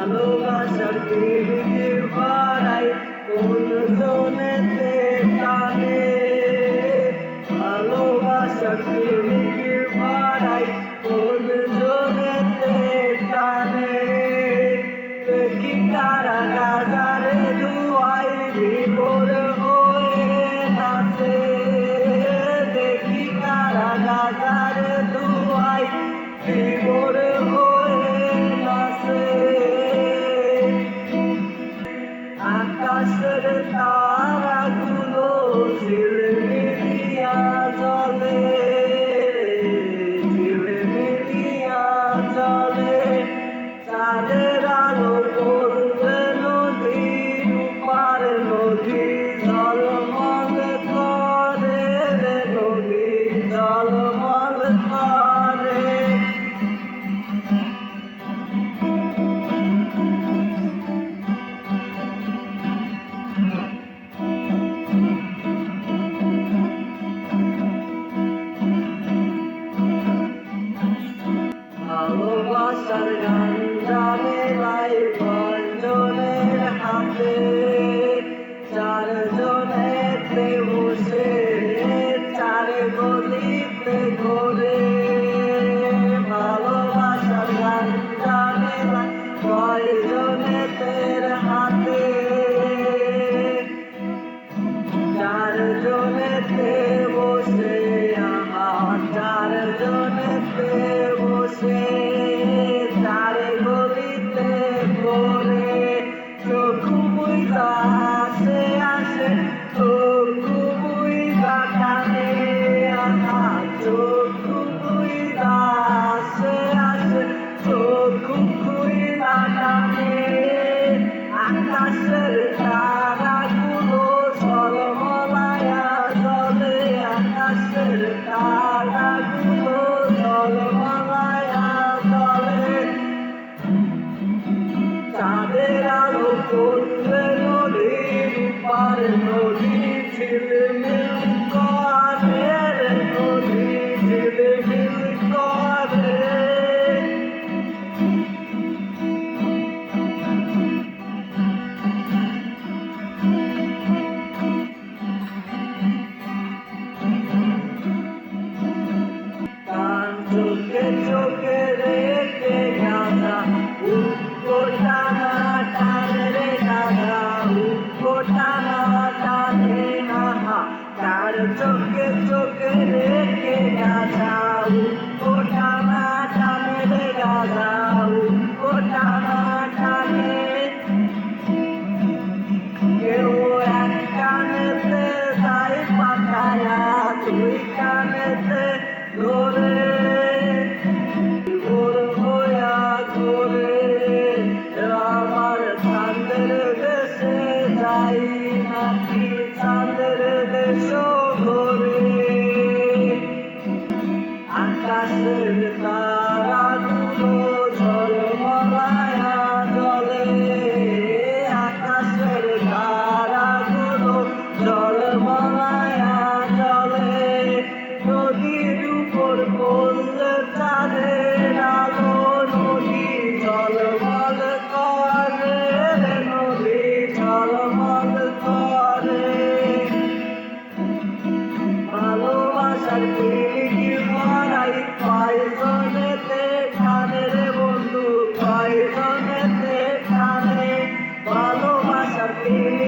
ভালোবাসার টিভিতে পাড়ায় কোন জোনেতে চোখে চোখে রেখে গাছাও ওঠা না টানে গাছাও Thank you.